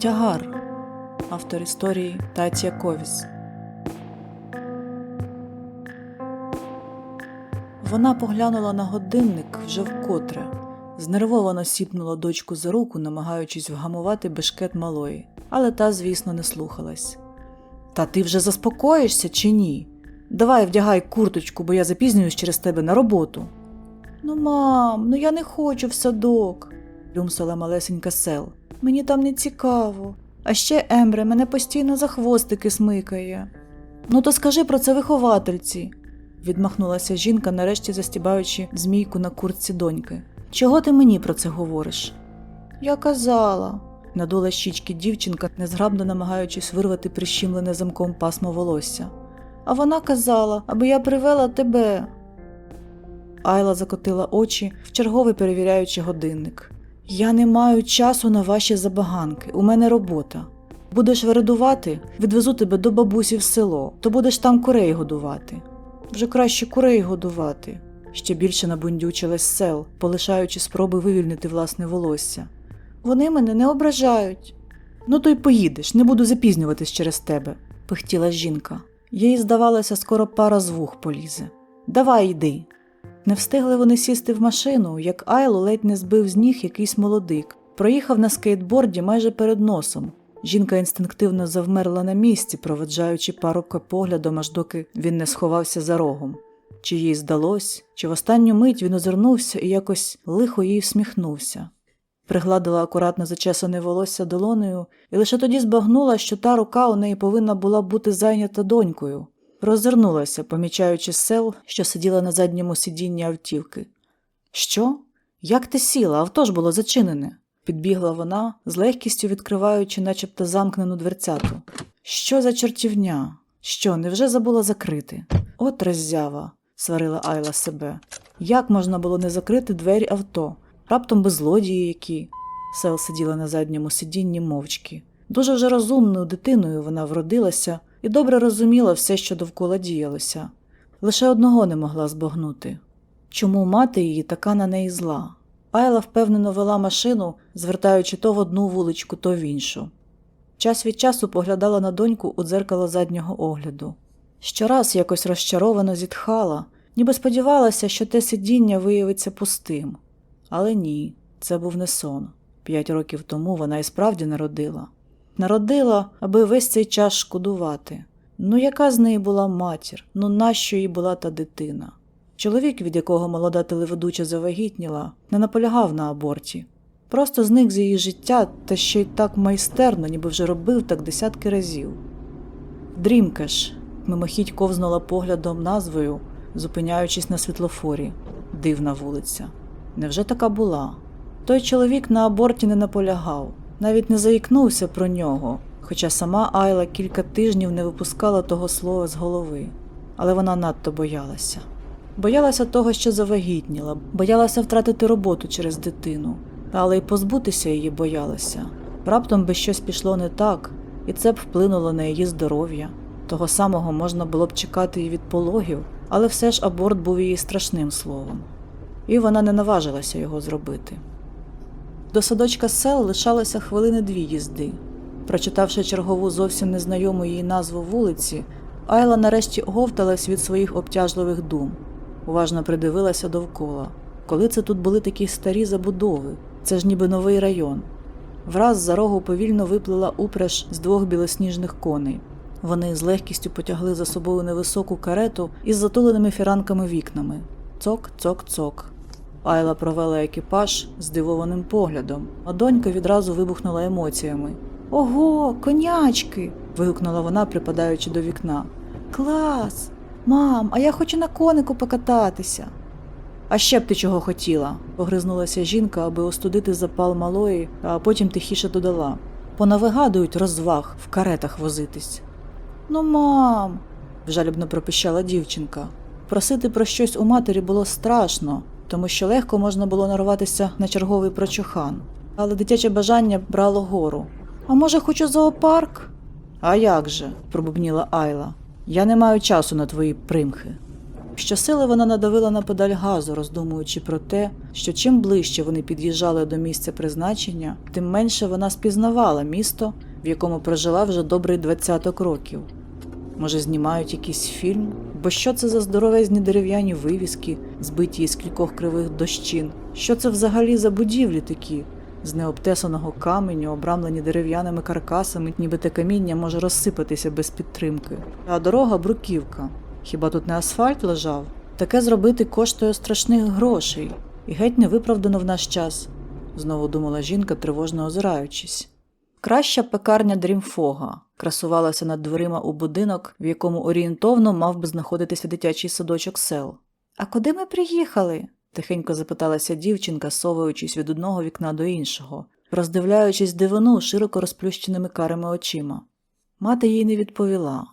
Тягар. Автор історії Татія Ковіс. Вона поглянула на годинник вже вкотре. Знервовано сіпнула дочку за руку, намагаючись вгамувати бешкет малої, але та, звісно, не слухалась. Та ти вже заспокоїшся чи ні? Давай вдягай курточку, бо я запізнююсь через тебе на роботу. Ну, мам, ну я не хочу в садок, люмсала малесенька сел. Мені там не цікаво. А ще Ембре мене постійно за хвостики смикає. Ну, то скажи про це виховательці, відмахнулася жінка, нарешті застібаючи змійку на куртці доньки. Чого ти мені про це говориш? Я казала, надула щічки дівчинка, незграбно намагаючись вирвати прищімлене замком пасмо волосся. А вона казала, аби я привела тебе. Айла закотила очі, вчергове перевіряючи годинник. Я не маю часу на ваші забаганки, у мене робота. Будеш вередувати, відвезу тебе до бабусі в село, то будеш там курей годувати. Вже краще курей годувати. Ще більше набундючилась сел, полишаючи спроби вивільнити власне волосся. Вони мене не ображають. Ну то й поїдеш, не буду запізнюватись через тебе, пихтіла жінка. Їй здавалося, скоро пара з вух полізе. Давай йди. Не встигли вони сісти в машину, як Айлу ледь не збив з ніг якийсь молодик. Проїхав на скейтборді майже перед носом. Жінка інстинктивно завмерла на місці, проведжаючи парубка поглядом, аж доки він не сховався за рогом. Чи їй здалось, чи в останню мить він озирнувся і якось лихо їй всміхнувся. Пригладила акуратно зачесане волосся долонею і лише тоді збагнула, що та рука у неї повинна була бути зайнята донькою. Роззирнулася, помічаючи сел, що сиділа на задньому сидінні автівки. Що? Як ти сіла? Авто ж було зачинене. Підбігла вона, з легкістю відкриваючи, начебто замкнену дверцяту. Що за чортівня? Що, невже забула закрити? От роззява, сварила Айла себе. Як можна було не закрити двері авто? Раптом би злодії які. Сел сиділа на задньому сидінні мовчки. Дуже вже розумною дитиною вона вродилася і добре розуміла все, що довкола діялося. Лише одного не могла збагнути чому мати її така на неї зла. Айла впевнено вела машину, звертаючи то в одну вуличку, то в іншу. Час від часу поглядала на доньку у дзеркало заднього огляду. Щораз якось розчаровано зітхала, ніби сподівалася, що те сидіння виявиться пустим. Але ні, це був не сон. П'ять років тому вона і справді народила. Народила, аби весь цей час шкодувати. Ну, яка з неї була матір? Ну, нащо їй була та дитина? Чоловік, від якого молода телеведуча завагітніла, не наполягав на аборті. Просто зник з її життя та ще й так майстерно, ніби вже робив так десятки разів. Дрімкеш мимохідь ковзнула поглядом назвою, зупиняючись на світлофорі. Дивна вулиця. Невже така була? Той чоловік на аборті не наполягав, навіть не заїкнувся про нього, хоча сама Айла кілька тижнів не випускала того слова з голови. Але вона надто боялася. Боялася того, що завагітніла, боялася втратити роботу через дитину, але й позбутися її боялася. Раптом би щось пішло не так, і це б вплинуло на її здоров'я. Того самого можна було б чекати і від пологів, але все ж аборт був її страшним словом, і вона не наважилася його зробити. До садочка сел лишалося хвилини дві їзди. Прочитавши чергову зовсім незнайому їй назву вулиці, Айла нарешті оговталась від своїх обтяжливих дум, уважно придивилася довкола. Коли це тут були такі старі забудови, це ж ніби новий район. Враз за рогу повільно виплила упряж з двох білосніжних коней. Вони з легкістю потягли за собою невисоку карету із затуленими фіранками вікнами. Цок, цок, цок. Айла провела екіпаж здивованим поглядом, а донька відразу вибухнула емоціями. Ого, конячки. вигукнула вона, припадаючи до вікна. Клас! Мам, а я хочу на конику покататися. А ще б ти чого хотіла, погризнулася жінка, аби остудити запал малої, а потім тихіше додала. Понавигадують розваг в каретах возитись. Ну, мам, жалібно пропищала дівчинка. Просити про щось у матері було страшно, тому що легко можна було нарватися на черговий прочухан. Але дитяче бажання брало гору. А може, хочу зоопарк? А як же? пробубніла Айла. Я не маю часу на твої примхи. Щосили вона надавила на педаль газу, роздумуючи про те, що чим ближче вони під'їжджали до місця призначення, тим менше вона спізнавала місто, в якому прожила вже добрий двадцяток років. Може, знімають якийсь фільм? Бо що це за здоровезні дерев'яні вивіски, збиті із кількох кривих дощин? Що це взагалі за будівлі такі? З необтесаного каменю, обрамлені дерев'яними каркасами, ніби те каміння може розсипатися без підтримки. А дорога бруківка. Хіба тут не асфальт лежав? Таке зробити коштує страшних грошей, і геть не виправдано в наш час, знову думала жінка, тривожно озираючись. Краща пекарня Дрімфога красувалася над дверима у будинок, в якому орієнтовно мав би знаходитися дитячий садочок сел. А куди ми приїхали? тихенько запиталася дівчинка, совуючись від одного вікна до іншого, роздивляючись дивину широко розплющеними карими очима. Мати їй не відповіла.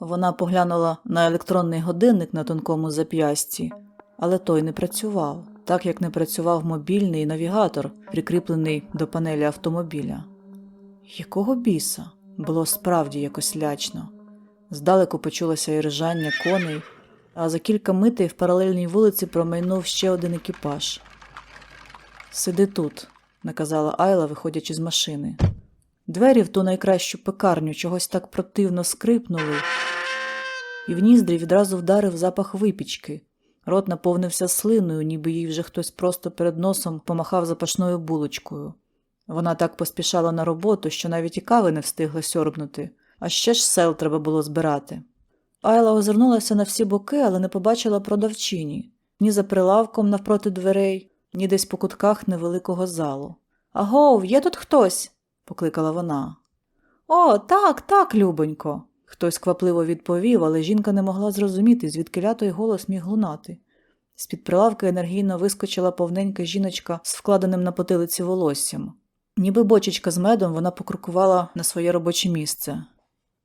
Вона поглянула на електронний годинник на тонкому зап'ясті, але той не працював, так як не працював мобільний навігатор, прикріплений до панелі автомобіля. Якого біса? Було справді якось лячно. Здалеку почулося і рижання коней, а за кілька митей в паралельній вулиці промайнув ще один екіпаж. Сиди тут, наказала Айла, виходячи з машини. Двері в ту найкращу пекарню чогось так противно скрипнули, і в ніздрі відразу вдарив запах випічки. Рот наповнився слиною, ніби їй вже хтось просто перед носом помахав запашною булочкою. Вона так поспішала на роботу, що навіть і кави не встигла сьорбнути, а ще ж сел треба було збирати. Айла озирнулася на всі боки, але не побачила продавчині ні за прилавком навпроти дверей, ні десь по кутках невеликого залу. Агов, є тут хтось? покликала вона. О, так, так, любонько. Хтось квапливо відповів, але жінка не могла зрозуміти, звідки той голос міг лунати. З-під прилавки енергійно вискочила повненька жіночка з вкладеним на потилиці волоссям. Ніби бочечка з медом вона покрукувала на своє робоче місце.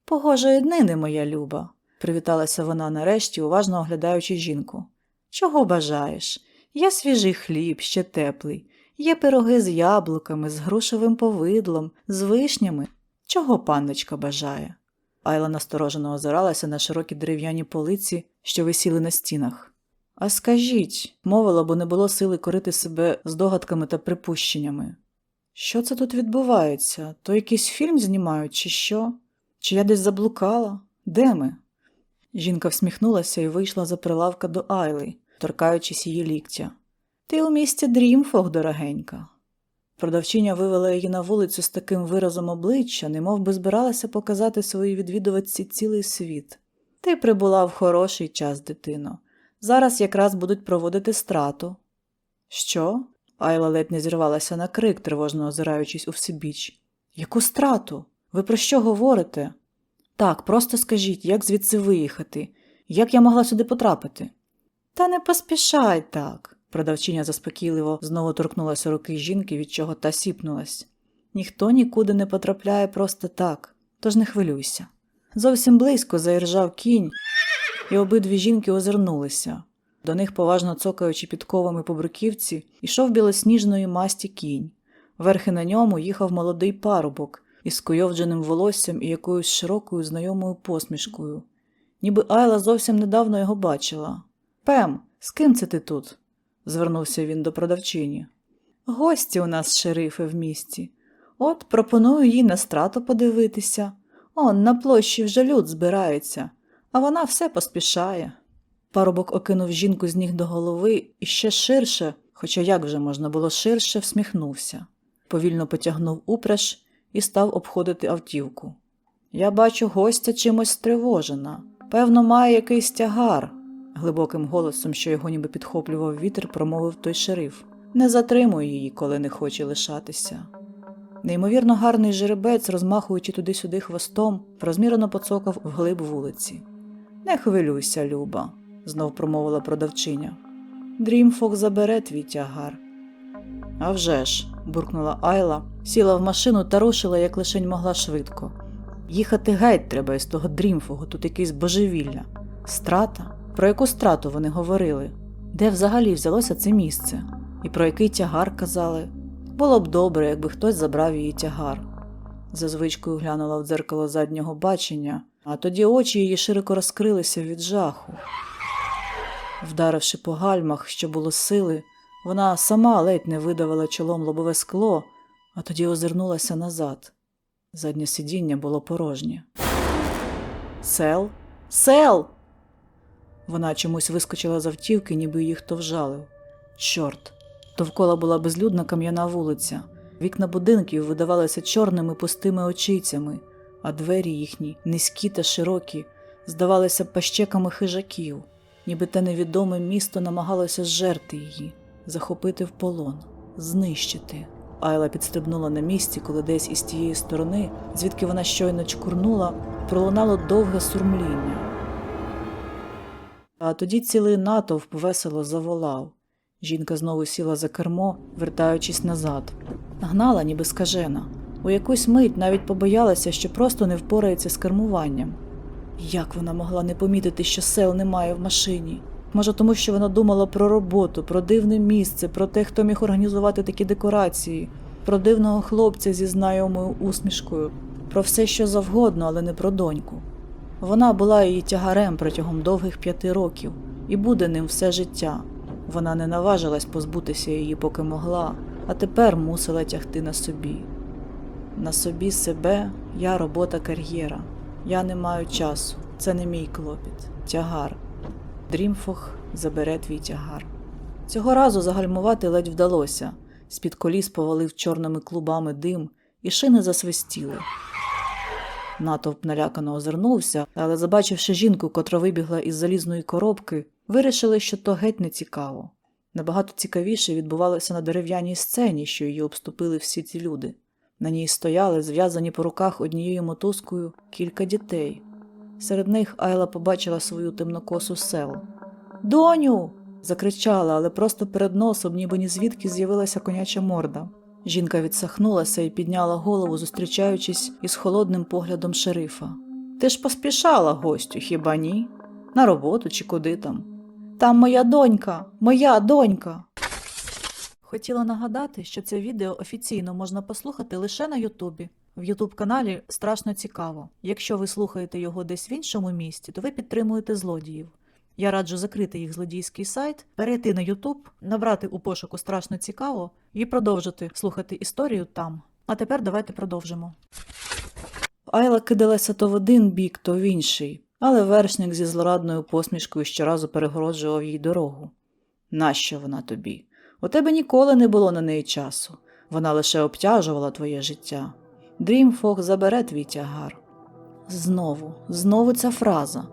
Погожої днини, моя люба, привіталася вона нарешті, уважно оглядаючи жінку. Чого бажаєш? Є свіжий хліб, ще теплий, є пироги з яблуками, з грушевим повидлом, з вишнями. Чого панночка бажає? Айла насторожено озиралася на широкі дерев'яні полиці, що висіли на стінах. А скажіть, мовила, бо не було сили корити себе здогадками та припущеннями. Що це тут відбувається? То якийсь фільм знімають, чи що? Чи я десь заблукала? Де ми? Жінка всміхнулася і вийшла за прилавка до Айли, торкаючись її ліктя. Ти у місті Дрімфог, дорогенька. Продавчиня вивела її на вулицю з таким виразом обличчя, немов би збиралася показати своїй відвідувачці цілий світ. Ти прибула в хороший час, дитино. Зараз якраз будуть проводити страту. Що? Айла ледь не зірвалася на крик, тривожно озираючись у всебіч. Яку страту? Ви про що говорите? Так, просто скажіть, як звідси виїхати? Як я могла сюди потрапити? Та не поспішай так. Продавчиня заспокійливо знову торкнулася руки жінки, від чого та сіпнулась. Ніхто нікуди не потрапляє просто так, тож не хвилюйся. Зовсім близько заіржав кінь, і обидві жінки озирнулися. До них, поважно цокаючи підковами по бруківці, ішов білосніжної масті кінь. Верхи на ньому їхав молодий парубок із скуйовдженим волоссям і якоюсь широкою знайомою посмішкою. Ніби Айла зовсім недавно його бачила. Пем, з ким це ти тут? звернувся він до продавчині. Гості у нас, шерифи, в місті. От пропоную їй на страту подивитися. Он на площі вже люд збирається, а вона все поспішає. Парубок окинув жінку з ніг до голови і ще ширше, хоча як вже можна було ширше, всміхнувся. Повільно потягнув упряж і став обходити автівку. Я бачу гостя чимось стривожена. Певно, має якийсь тягар, глибоким голосом, що його ніби підхоплював вітер, промовив той шериф. Не затримуй її, коли не хоче лишатися. Неймовірно гарний жеребець, розмахуючи туди-сюди хвостом, розмірено поцокав вглиб вулиці. Не хвилюйся, Люба, знов промовила продавчиня. Дрімфок забере твій тягар. «А вже ж», – буркнула Айла, сіла в машину та рушила, як лишень могла швидко. Їхати геть треба із того дрімфогу, тут якийсь божевілля. Страта? Про яку страту вони говорили? Де взагалі взялося це місце? І про який тягар казали? Було б добре, якби хтось забрав її тягар. За звичкою глянула в дзеркало заднього бачення, а тоді очі її широко розкрилися від жаху. Вдаривши по гальмах, що було сили, вона сама ледь не видавила чолом лобове скло, а тоді озирнулася назад. Заднє сидіння було порожнє. Сел? Сел! Вона чомусь вискочила з автівки, ніби її хто вжалив. Чорт. Довкола була безлюдна кам'яна вулиця. Вікна будинків видавалися чорними пустими очицями, а двері їхні, низькі та широкі, здавалися пащеками хижаків, ніби те невідоме місто намагалося зжерти її, захопити в полон, знищити. Айла підстрибнула на місці, коли десь із тієї сторони, звідки вона щойно чкурнула, пролунало довге сурмління. А тоді цілий натовп весело заволав. Жінка знову сіла за кермо, вертаючись назад. Гнала, ніби скажена. У якусь мить навіть побоялася, що просто не впорається з кермуванням. Як вона могла не помітити, що сел немає в машині? Може, тому що вона думала про роботу, про дивне місце, про те, хто міг організувати такі декорації, про дивного хлопця зі знайомою усмішкою, про все, що завгодно, але не про доньку. Вона була її тягарем протягом довгих п'яти років і буде ним все життя. Вона не наважилась позбутися її, поки могла, а тепер мусила тягти на собі. На собі себе, я робота кар'єра. Я не маю часу, це не мій клопіт, тягар. Дрімфох забере твій тягар. Цього разу загальмувати ледь вдалося. З-під коліс повалив чорними клубами дим, і шини засвистіли. Натовп налякано озирнувся, але, забачивши жінку, котра вибігла із залізної коробки, вирішили, що то геть не цікаво. Набагато цікавіше відбувалося на дерев'яній сцені, що її обступили всі ці люди. На ній стояли, зв'язані по руках однією мотузкою, кілька дітей. Серед них Айла побачила свою темнокосу сел. Доню. закричала, але просто перед носом, ніби ні звідки з'явилася коняча морда. Жінка відсахнулася і підняла голову, зустрічаючись із холодним поглядом шерифа. Ти ж поспішала, гостю, хіба ні? На роботу чи куди там? Там моя донька, моя донька. Хотіла нагадати, що це відео офіційно можна послухати лише на Ютубі. В Ютуб каналі страшно цікаво. Якщо ви слухаєте його десь в іншому місті, то ви підтримуєте злодіїв. Я раджу закрити їх злодійський сайт, перейти на Ютуб, набрати у пошуку страшно цікаво і продовжити слухати історію там. А тепер давайте продовжимо. Айла кидалася то в один бік, то в інший, але вершник зі злорадною посмішкою щоразу перегороджував їй дорогу. Нащо вона тобі? У тебе ніколи не було на неї часу. Вона лише обтяжувала твоє життя. Дрімфог забере твій тягар. Знову, знову ця фраза.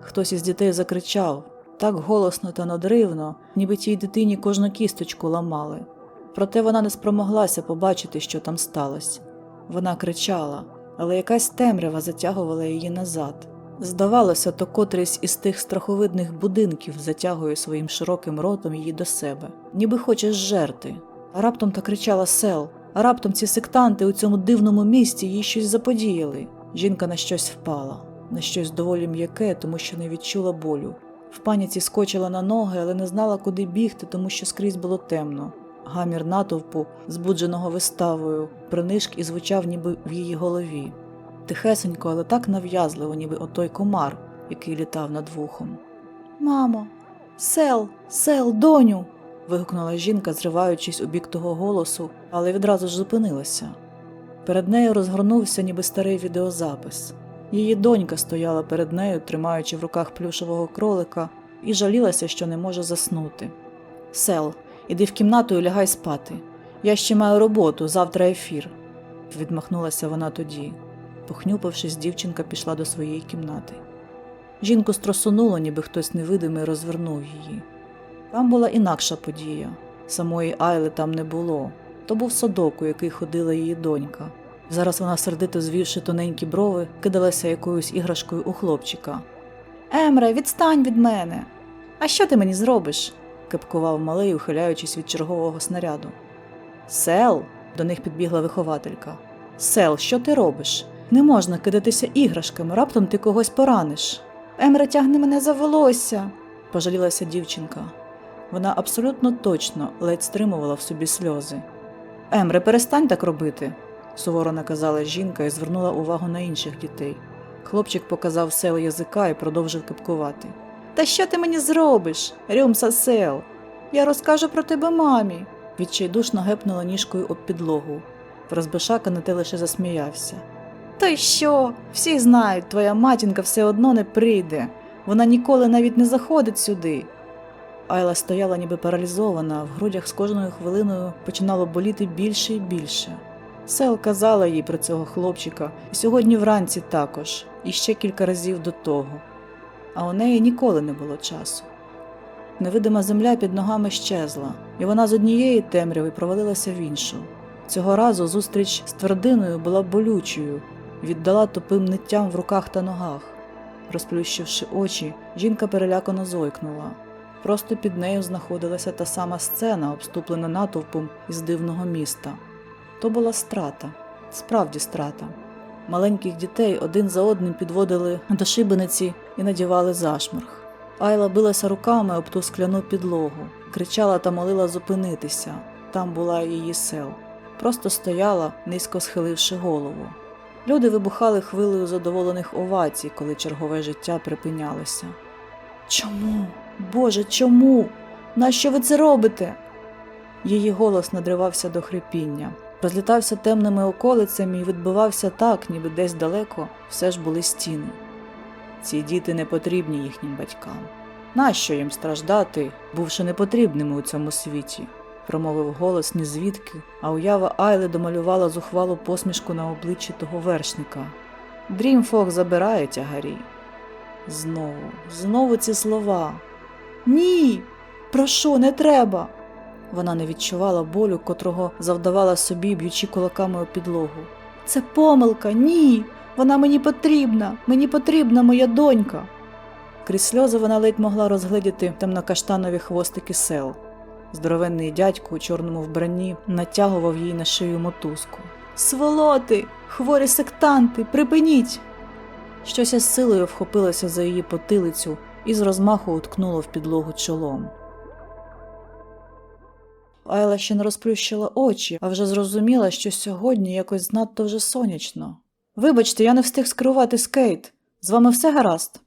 Хтось із дітей закричав так голосно та надривно, ніби тій дитині кожну кісточку ламали. Проте вона не спромоглася побачити, що там сталося. Вона кричала, але якась темрява затягувала її назад. Здавалося, то котрийсь із тих страховидних будинків затягує своїм широким ротом її до себе, ніби хоче зжерти. А раптом та кричала сел, а раптом ці сектанти у цьому дивному місті їй щось заподіяли. Жінка на щось впала, на щось доволі м'яке, тому що не відчула болю. В паніці скочила на ноги, але не знала, куди бігти, тому що скрізь було темно. Гамір натовпу, збудженого виставою, принишк і звучав ніби в її голові. Тихесенько, але так нав'язливо, ніби отой комар, який літав над вухом. Мамо, сел, сел, доню. вигукнула жінка, зриваючись у бік того голосу, але відразу ж зупинилася. Перед нею розгорнувся ніби старий відеозапис. Її донька стояла перед нею, тримаючи в руках плюшевого кролика, і жалілася, що не може заснути. Сел, іди в кімнату і лягай спати. Я ще маю роботу, завтра ефір. Відмахнулася вона тоді. Похнюпившись, дівчинка пішла до своєї кімнати. Жінку стросонуло, ніби хтось невидимий розвернув її. Там була інакша подія. Самої Айли там не було. То був садок, у який ходила її донька. Зараз вона, сердито звівши тоненькі брови, кидалася якоюсь іграшкою у хлопчика. Емре, відстань від мене. А що ти мені зробиш? кепкував малий, ухиляючись від чергового снаряду. Сел, до них підбігла вихователька. Сел, що ти робиш? Не можна кидатися іграшками, раптом ти когось пораниш. Емре тягне мене за волосся, пожалілася дівчинка. Вона абсолютно точно ледь стримувала в собі сльози. Емре, перестань так робити, суворо наказала жінка і звернула увагу на інших дітей. Хлопчик показав сел язика і продовжив кипкувати. Та що ти мені зробиш, Рюмса Сел? Я розкажу про тебе мамі. Відчайдушно гепнула ніжкою об підлогу. Розбишака на те лише засміявся. Та й що? Всі знають, твоя матінка все одно не прийде. Вона ніколи навіть не заходить сюди. Айла стояла ніби паралізована, в грудях з кожною хвилиною починало боліти більше і більше. Сел казала їй про цього хлопчика, і сьогодні вранці також, і ще кілька разів до того. А у неї ніколи не було часу. Невидима земля під ногами щезла, і вона з однієї темряви провалилася в іншу. Цього разу зустріч з твердиною була болючою, віддала тупим ниттям в руках та ногах. Розплющивши очі, жінка перелякано зойкнула. Просто під нею знаходилася та сама сцена, обступлена натовпом із дивного міста. То була страта, справді страта. Маленьких дітей один за одним підводили до шибениці і надівали зашморг. Айла билася руками об ту скляну підлогу, кричала та молила зупинитися. Там була її сел. Просто стояла, низько схиливши голову. Люди вибухали хвилею задоволених овацій, коли чергове життя припинялося. Чому? Боже, чому? Нащо ви це робите? Її голос надривався до хрипіння, розлітався темними околицями і відбивався так, ніби десь далеко все ж були стіни. Ці діти не потрібні їхнім батькам. Нащо їм страждати, бувши непотрібними у цьому світі? Промовив голос ні звідки, а уява Айли домалювала зухвалу посмішку на обличчі того вершника. Дрімфок забирає тягарі. Знову, знову ці слова. Ні, прошу, не треба. Вона не відчувала болю, котрого завдавала собі, б'ючи кулаками у підлогу. Це помилка, ні. Вона мені потрібна, мені потрібна моя донька. Крізь сльози вона ледь могла розгледіти темнокаштанові хвостики сел. Здоровенний дядько у чорному вбранні натягував їй на шию мотузку. Сволоти, хворі сектанти, припиніть. Щось із силою вхопилося за її потилицю і з розмаху уткнуло в підлогу чолом. Айла ще не розплющила очі, а вже зрозуміла, що сьогодні якось надто вже сонячно. Вибачте, я не встиг скерувати скейт. З вами все гаразд?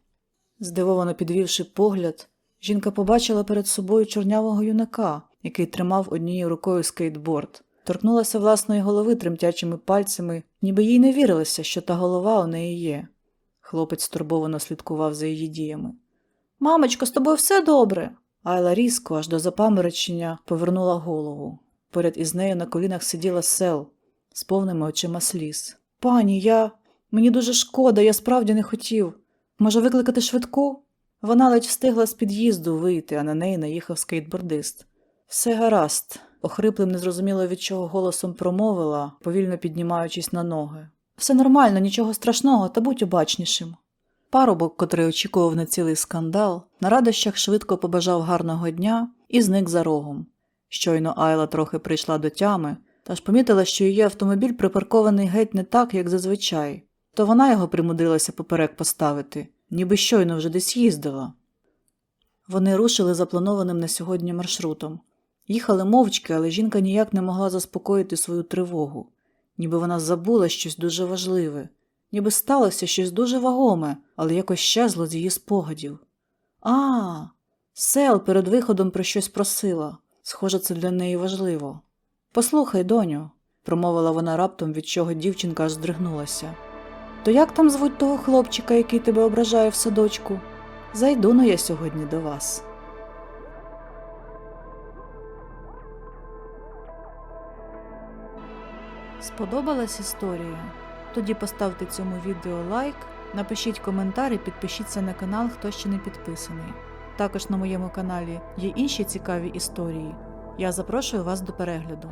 Здивовано підвівши погляд, жінка побачила перед собою чорнявого юнака, який тримав однією рукою скейтборд. Торкнулася власної голови тремтячими пальцями, ніби їй не вірилося, що та голова у неї є. Хлопець стурбовано слідкував за її діями. Мамочко, з тобою все добре. Айла різко, аж до запаморочення, повернула голову. Поряд із нею на колінах сиділа сел з повними очима сліз. Пані, я. Мені дуже шкода, я справді не хотів. Може, викликати швидку? Вона ледь встигла з під'їзду вийти, а на неї наїхав скейтбордист. Все гаразд, охриплим, незрозуміло від чого голосом промовила, повільно піднімаючись на ноги. Все нормально, нічого страшного, та будь обачнішим. Парубок, котрий очікував на цілий скандал, на радощах швидко побажав гарного дня і зник за рогом. Щойно Айла трохи прийшла до тями, та ж помітила, що її автомобіль припаркований геть не так, як зазвичай, то вона його примудрилася поперек поставити, ніби щойно вже десь їздила. Вони рушили запланованим на сьогодні маршрутом. Їхали мовчки, але жінка ніяк не могла заспокоїти свою тривогу, ніби вона забула щось дуже важливе, ніби сталося щось дуже вагоме, але якось щезло з її спогадів. А, сел перед виходом про щось просила. Схоже, це для неї важливо. Послухай, доню, промовила вона раптом, від чого дівчинка аж здригнулася. То як там звуть того хлопчика, який тебе ображає в садочку? Зайду но я сьогодні до вас. Сподобалась історія? Тоді поставте цьому відео лайк, напишіть коментар і підпишіться на канал, хто ще не підписаний. Також на моєму каналі є інші цікаві історії. Я запрошую вас до перегляду.